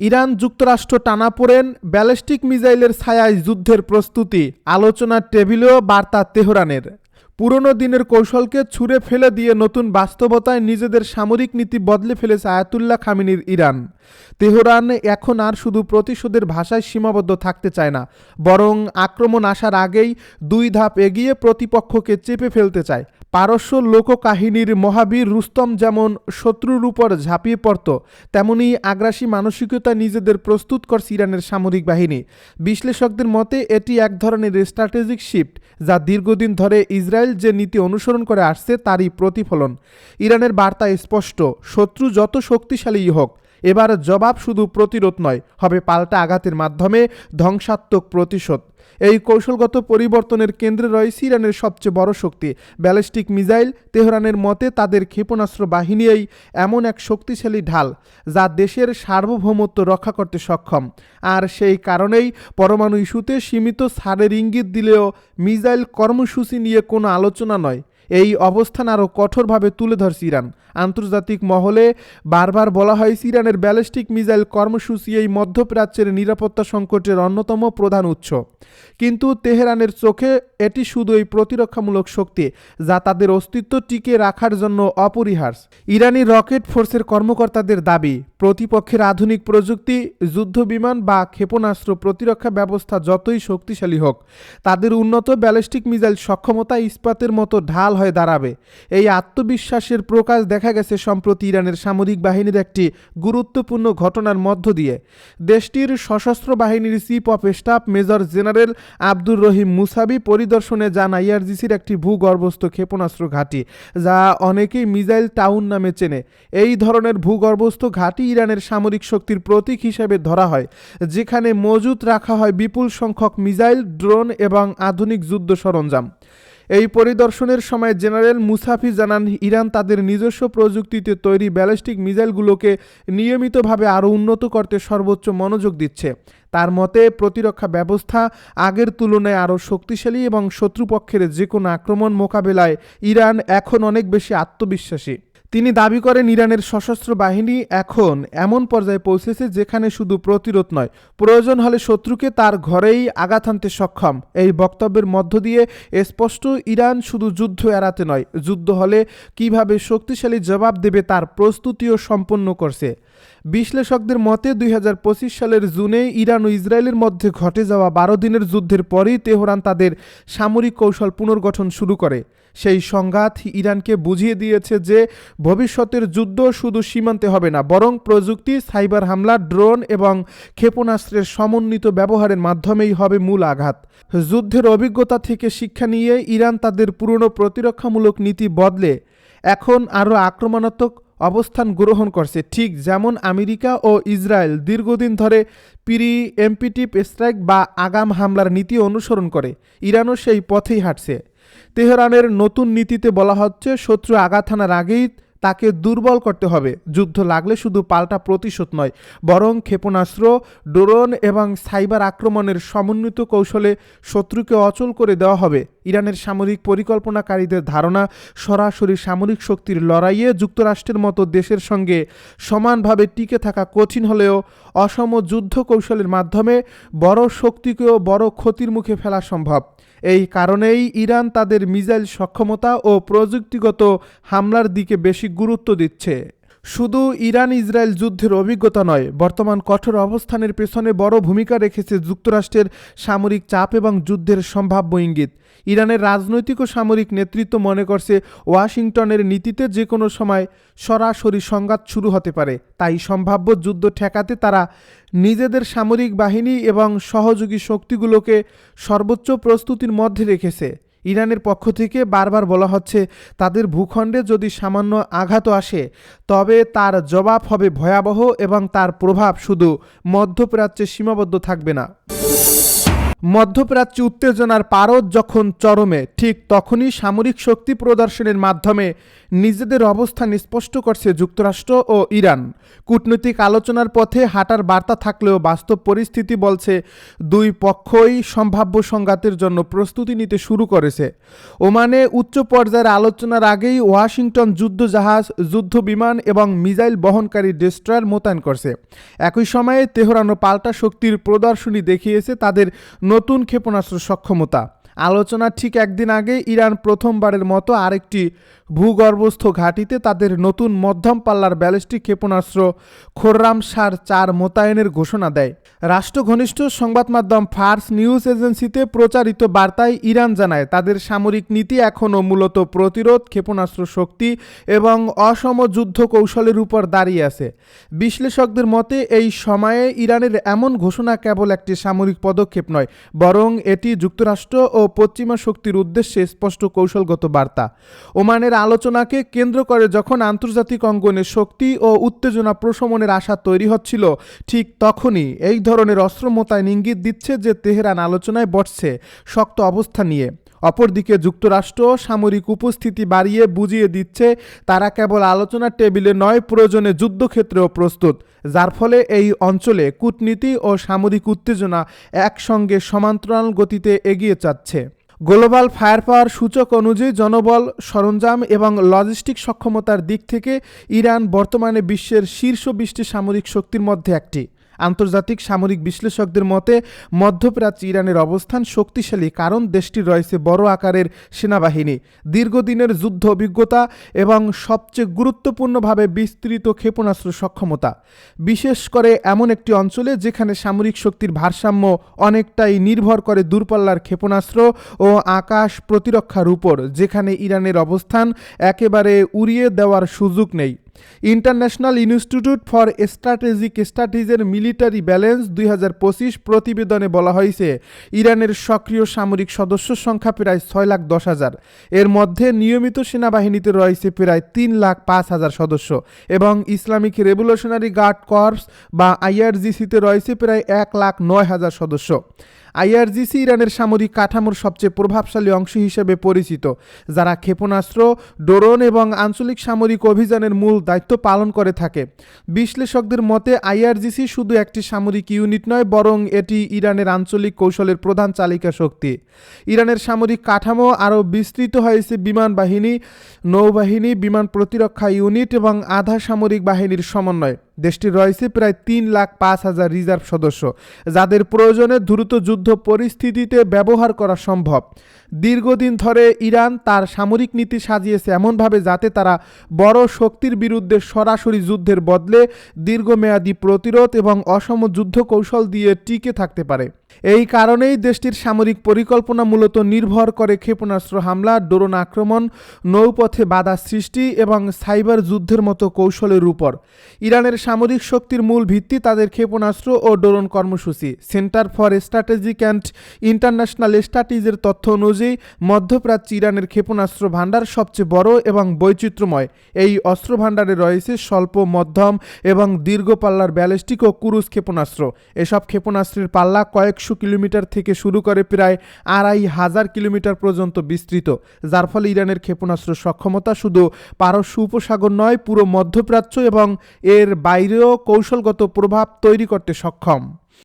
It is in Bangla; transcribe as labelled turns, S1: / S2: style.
S1: ইরান যুক্তরাষ্ট্র টানাপোড়েন ব্যালিস্টিক মিজাইলের ছায়ায় যুদ্ধের প্রস্তুতি। আলোচনার টেবিলেও বার্তা তেহরানের। পুরনো দিনের কৌশলকে ছুঁড়ে ফেলে দিয়ে নতুন বাস্তবতায় নিজেদের সামরিক নীতি বদলে ফেলেছে আয়াতুল্লাহ খামিনির ইরান। তেহরান এখন আর শুধু প্রতিশোধের ভাষায় সীমাবদ্ধ থাকতে চায় না, বরং আক্রমণ আসার আগেই দুই ধাপ এগিয়ে প্রতিপক্ষকে চেপে ফেলতে চায়। পারস্য লোককাহিনীর মহাবীর রুস্তম যেমন শত্রুর উপর ঝাঁপিয়ে পড়ত, তেমনি আগ্রাসী মানসিকতা নিজেদের প্রস্তুত করছে ইরানের সামরিক বাহিনী। বিশ্লেষকদের মতে, এটি এক ধরনের স্ট্র্যাটেজিক শিফট, যা দীর্ঘদিন ধরে ইসরায়েল যে নীতি অনুসরণ করে আসছে তারই প্রতিফলন। ইরানের বার্তা স্পষ্ট শত্রু যত শক্তিশালীই হোক এবার জবাব শুধু প্রতিরোধ নয়, হবে পাল্টা আঘাতের মাধ্যমে ধ্বংসাত্মক প্রতিশোধ। এই কৌশলগত পরিবর্তনের কেন্দ্রে রয়েছে ইরানের সবচেয়ে বড় শক্তি। ব্যালিস্টিক মিসাইল তেহরানের মতে তাদের ক্ষেপণাস্ত্র বাহিনীই এমন এক শক্তিশালী ঢাল, যা দেশের সার্বভৌমত্ব রক্ষা করতে সক্ষম। আর সেই কারণেই পরমাণু ইস্যুতে সীমিত ছাড়ের ইঙ্গিত দিলেও মিসাইল কর্মসূচি নিয়ে কোনো আলোচনা নয়। এই অবস্থান আরও কঠোরভাবে তুলে ধরছে ইরান। আন্তর্জাতিক মহলে বারবার বলা হয়েছে ইরানের ব্যালিস্টিক মিসাইল কর্মসূচি এই মধ্যপ্রাচ্যের নিরাপত্তা সংকটের অন্যতম প্রধান উৎস। কিন্তু তেহরানের চোখে এটি শুধুই প্রতিরক্ষামূলক শক্তি যা তাদের অস্তিত্ব টিকে রাখার জন্য অপরিহার্য। ইরানি রকেট ফোর্সের কর্মকর্তাদের দাবি, প্রতিপক্ষের আধুনিক প্রযুক্তি যুদ্ধবিমান বা ক্ষেপণাস্ত্র প্রতিরক্ষা ব্যবস্থা যতই শক্তিশালী হোক, তাদের উন্নত ব্যালিস্টিক মিসাইল সক্ষমতা ইস্পাতের মতো ঢাল হয়ে দাঁড়াবে। এই আত্মবিশ্বাসের প্রকাশ দেখা গেছে সম্প্রতি ইরানের সামরিক বাহিনীর একটি গুরুত্বপূর্ণ ঘটনার মধ্য দিয়ে। দেশটির সশস্ত্র বাহিনীর chief of staff major general Abdur Rahim Mousavi পরিদর্শনে যান আইআরজিসির একটি ভূগর্ভস্থ ক্ষেপণাস্ত্র ঘাঁটি, যা অনেকেই মিজাইল টাউন নামে চেনে। এই ধরনের ভূগর্ভস্থ ঘাঁটি ইরানের সামরিক শক্তির প্রতীক হিসেবে ধরা হয়, যেখানে মজুত রাখা হয় বিপুল সংখ্যক মিজাইল ড্রোন এবং আধুনিক যুদ্ধ সরঞ্জাম। এই পরিদর্শনের সময় জেনারেল মুসাফি জানান, ইরান তাদের নিজস্ব প্রযুক্তিতে তৈরি ব্যালিস্টিক মিসাইলগুলোকে নিয়মিতভাবে আরও উন্নত করতে সর্বোচ্চ মনোযোগ দিচ্ছে। তার মতে, প্রতিরক্ষা ব্যবস্থা আগের তুলনায় আরও শক্তিশালী এবং শত্রুপক্ষের যে কোনো আক্রমণ মোকাবেলায় ইরান এখন অনেক বেশি আত্মবিশ্বাসী। তিনি দাবি করেন ইরানের সশস্ত্র বাহিনী এখন এমন পর্যায়ে পৌঁছেছে যেখানে শুধু প্রতিরোধ নয়, প্রয়োজন হলে শত্রুকে তার ঘরেই আঘাত আনতে সক্ষম। এই বক্তব্যের মধ্য দিয়ে স্পষ্ট, ইরান শুধু যুদ্ধ এড়াতে নয়, যুদ্ধ হলে কীভাবে শক্তিশালী জবাব দেবে তার প্রস্তুতিও সম্পন্ন করছে। বিশ্লেষকদের মতে, দুই হাজার পঁচিশ সালের জুনে ইরান ও ইসরায়েলের মধ্যে ঘটে যাওয়া বারো দিনের যুদ্ধের পরেই তেহরান তাদের সামরিক কৌশল পুনর্গঠন শুরু করে। সেই সংঘাত ইরানকে বুঝিয়ে দিয়েছে যে ভবিষ্যতের যুদ্ধ শুধু সীমান্তে হবে না, বরং প্রযুক্তি, সাইবার হামলা, ড্রোন এবং ক্ষেপণাস্ত্রের সমন্বিত ব্যবহারের মাধ্যমেই হবে মূল আঘাত। যুদ্ধের অভিজ্ঞতা থেকে শিক্ষা নিয়ে ইরান তাদের পুরনো প্রতিরক্ষামূলক নীতি বদলে এখন আরও আক্রমণাত্মক অবস্থান গ্রহণ করছে। ঠিক যেমন আমেরিকা ও ইসরায়েল দীর্ঘদিন ধরে পিরি এমপিটিভ স্ট্রাইক বা আগাম হামলার নীতি অনুসরণ করে, ইরানও সেই পথেই হাঁটছে। তেহরানের নতুন নীতিতে বলা হচ্ছে, শত্রু আঘাত হানার আগেই তাকে দুর্বল করতে হবে। যুদ্ধ লাগলে শুধু পাল্টা প্রতিশোধ নয়, বরং ক্ষেপণাস্ত্র, ড্রোন এবং সাইবার আক্রমণের সমন্বিত কৌশলে শত্রুকে অচল করে দেওয়া হবে। ইরানের সামরিক পরিকল্পনাকারীদের ধারণা, সরাসরি সামরিক শক্তির লড়াইয়ে যুক্তরাষ্ট্রের মতো দেশের সঙ্গে সমানভাবে টিকে থাকা কঠিন হলেও অসম যুদ্ধ কৌশলের মাধ্যমে বড় শক্তিকেও বড় ক্ষতির মুখে ফেলা সম্ভব। এই কারণেই ইরান তাদের মিসাইল সক্ষমতা ও প্রযুক্তিগত হামলার দিকে বেশি গুরুত্ব দিচ্ছে। শুধু ইরান ইসরায়েল যুদ্ধের অভিজ্ঞতা নয়, বর্তমান কঠোর অবস্থানের পেছনে বড় ভূমিকা রেখেছে যুক্তরাষ্ট্রের সামরিক চাপ এবং যুদ্ধের সম্ভাব্য ইঙ্গিত। ইরানের রাজনৈতিক ও সামরিক নেতৃত্ব মনে করছে ওয়াশিংটনের নীতিতে যে কোনো সময় সরাসরি সংঘাত শুরু হতে পারে। তাই সম্ভাব্য যুদ্ধ ঠেকাতে তারা নিজেদের সামরিক বাহিনী এবং সহযোগী শক্তিগুলোকে সর্বোচ্চ প্রস্তুতির মধ্যে রেখেছে। ইরানের পক্ষ থেকে বারবার বলা হচ্ছে, তাদের ভূখণ্ডে যদি সামান্য আঘাত আসে, তবে তার জবাব হবে ভয়াবহ এবং তার প্রভাব শুধু মধ্যপ্রাচ্যে সীমাবদ্ধ থাকবে না। মধ্যপ্রাচ্যে উত্তেজনার পারদ যখন চরমে, ঠিক তখনই সামরিক শক্তি প্রদর্শনের মাধ্যমে নিজেদের অবস্থান স্পষ্ট করছে যুক্তরাষ্ট্র ও ইরান। কূটনৈতিক আলোচনার পথে হাঁটার বার্তা থাকলেও বাস্তব পরিস্থিতি বলছে, দুই পক্ষই সম্ভাব্য সংঘাতের জন্য প্রস্তুতি নিতে শুরু করেছে। ওমানে উচ্চ পর্যায়ের আলোচনার আগেই ওয়াশিংটন যুদ্ধজাহাজ যুদ্ধ বিমান এবং মিসাইল বহনকারী ডেস্ট্রয়ার মোতায়েন করছে। একই সময়ে তেহরানো পাল্টা শক্তির প্রদর্শনী দেখিয়েছে তাদের নতুন ক্ষেপণাস্ত্র সক্ষমতা। আলোচনার ঠিক একদিন আগে ইরান প্রথমবারের মতো আরেকটি ভূগর্ভস্থ ঘাঁটিতে তাদের নতুন মধ্যম পাল্লার ব্যালিস্টিক ক্ষেপণাস্ত্র খোররাম সার চার মোতায়েনের ঘোষণা দেয়। রাষ্ট্র ঘনিষ্ঠ সংবাদ মাধ্যম ফার্স নিউজ এজেন্সিতে প্রচারিত বার্তায় ইরান জানায়, তাদের সামরিক নীতি এখনও মূলত প্রতিরোধ, ক্ষেপণাস্ত্র শক্তি এবং অসম যুদ্ধ কৌশলের উপর দাঁড়িয়ে আছে। বিশ্লেষকদের মতে, এই সময়ে ইরানের এমন ঘোষণা কেবল একটি সামরিক পদক্ষেপ নয়, বরং এটি যুক্তরাষ্ট্র ও পশ্চিমা শক্তির উদ্দেশ্যে স্পষ্ট কৌশলগত বার্তা। ওমানের আলোচনাকে কেন্দ্র করে যখন আন্তর্জাতিক অঙ্গনে শক্তি ও উত্তেজনা প্রশমনের আশা তৈরি হচ্ছিল, ঠিক তখনই এই ধরনের অস্ত্র মোতায়েন ইঙ্গিত দিচ্ছে যে তেহরান আলোচনায় বসছে শক্ত অবস্থা নিয়ে। অপরদিকে যুক্তরাষ্ট্র সামরিক উপস্থিতি বাড়িয়ে বুঝিয়ে দিচ্ছে, তারা কেবল আলোচনার টেবিলে নয়, প্রয়োজনে যুদ্ধক্ষেত্রেও প্রস্তুত। যার ফলে এই অঞ্চলে কূটনীতি ও সামরিক উত্তেজনা একসঙ্গে সমান্তরাল গতিতে এগিয়ে যাচ্ছে। গ্লোবাল ফায়ার পাওয়ার সূচক অনুযায়ী জনবল, সরঞ্জাম এবং লজিস্টিক সক্ষমতার দিক থেকে ইরান বর্তমানে বিশ্বের শীর্ষ বিশটি সামরিক শক্তির মধ্যে একটি। আন্তর্জাতিক সামরিক বিশ্লেষকদের মতে, মধ্যপ্রাচ্যে ইরানের অবস্থান শক্তিশালী কারণ দেশটির রয়েছে বড় আকারের সেনাবাহিনী, দীর্ঘদিনের যুদ্ধ অভিজ্ঞতা এবং সবচেয়ে গুরুত্বপূর্ণভাবে বিস্তৃত ক্ষেপণাস্ত্র সক্ষমতা। বিশেষ করে এমন একটি অঞ্চলে যেখানে সামরিক শক্তির ভারসাম্য অনেকটাই নির্ভর করে দূরপাল্লার ক্ষেপণাস্ত্র ও আকাশ প্রতিরক্ষার উপর, যেখানে ইরানের অবস্থান একেবারে উড়িয়ে দেওয়ার সুযোগ নেই। ইন্টারন্যাশনাল ইনস্টিটিউট ফর স্ট্র্যাটেজিক স্টাডিজের মিলিটারি ব্যালেন্স দুই হাজার পঁচিশ প্রতিবেদনে বলা হয়েছে, ইরানের সক্রিয় সামরিক সদস্য সংখ্যা প্রায় ছয় লাখ দশ হাজার। এর মধ্যে নিয়মিত সেনাবাহিনীতে রয়েছে প্রায় তিন লাখ পাঁচ হাজার সদস্য এবং ইসলামিক রেভলিউশনারি গার্ড কর্পস বা আইআরজিসিতে রয়েছে প্রায় এক লাখ নয় হাজার সদস্য। আইআরজিসি ইরানের সামরিক কাঠামোর সবচেয়ে প্রভাবশালী অংশ হিসেবে পরিচিত, যারা ক্ষেপণাস্ত্র, ড্রোন এবং আঞ্চলিক সামরিক অভিযানের মূল দায়িত্ব পালন করে থাকে। বিশ্লেষকদের মতে, আইআরজিসি শুধু একটি সামরিক ইউনিট নয়, বরং এটি ইরানের আঞ্চলিক কৌশলের প্রধান চালিকা শক্তি। ইরানের সামরিক কাঠামো আরও বিস্তৃত হয়েছে বিমান বাহিনী, নৌবাহিনী, বিমান প্রতিরক্ষা ইউনিট এবং আধা সামরিক বাহিনীর সমন্বয়। দেশটির রয়েছে প্রায় তিন লাখ পাঁচ হাজার রিজার্ভ সদস্য, যাদের প্রয়োজনে দ্রুত যুদ্ধ পরিস্থিতিতে ব্যবহার করা সম্ভব। দীর্ঘদিন ধরে ইরান তার সামরিক নীতি সাজিয়েছে এমনভাবে যাতে তারা বড় শক্তির বিরুদ্ধে সরাসরি যুদ্ধের বদলে দীর্ঘমেয়াদী প্রতিরোধ এবং অসম যুদ্ধ কৌশল দিয়ে টিকে থাকতে পারে। এই কারণেই দেশটির সামরিক পরিকল্পনা মূলত নির্ভর করে ক্ষেপণাস্ত্র হামলা, ড্রোন আক্রমণ, নৌপথে বাধা সৃষ্টি এবং সাইবার যুদ্ধের মতো কৌশলের উপর। ইরানের সামরিক শক্তির মূল ভিত্তি তাদের ক্ষেপণাস্ত্র ও ড্রোন কর্মসূচি। Centre for strategic and international স্ট্র্যাটেজির তথ্য অনুযায়ী, মধ্যপ্রাচ্য ইরানের ক্ষেপণাস্ত্র ভাণ্ডার সবচেয়ে বড় এবং বৈচিত্র্যময়। এই অস্ত্র ভাণ্ডারে রয়েছে স্বল্প, মধ্যম এবং দীর্ঘ পাল্লার ব্যালিস্টিক ও ক্রুজ ক্ষেপণাস্ত্র। এসব ক্ষেপণাস্ত্রের পাল্লা কয়েকশো কিলোমিটার থেকে শুরু করে প্রায় আড়াই হাজার কিলোমিটার পর্যন্ত বিস্তৃত, যার ফলে ইরানের ক্ষেপণাস্ত্র সক্ষমতা শুধু পারস্য উপসাগর নয়, পুরো মধ্যপ্রাচ্য এবং এর বাইরেও কৌশলগত প্রভাব তৈরি করতে সক্ষম।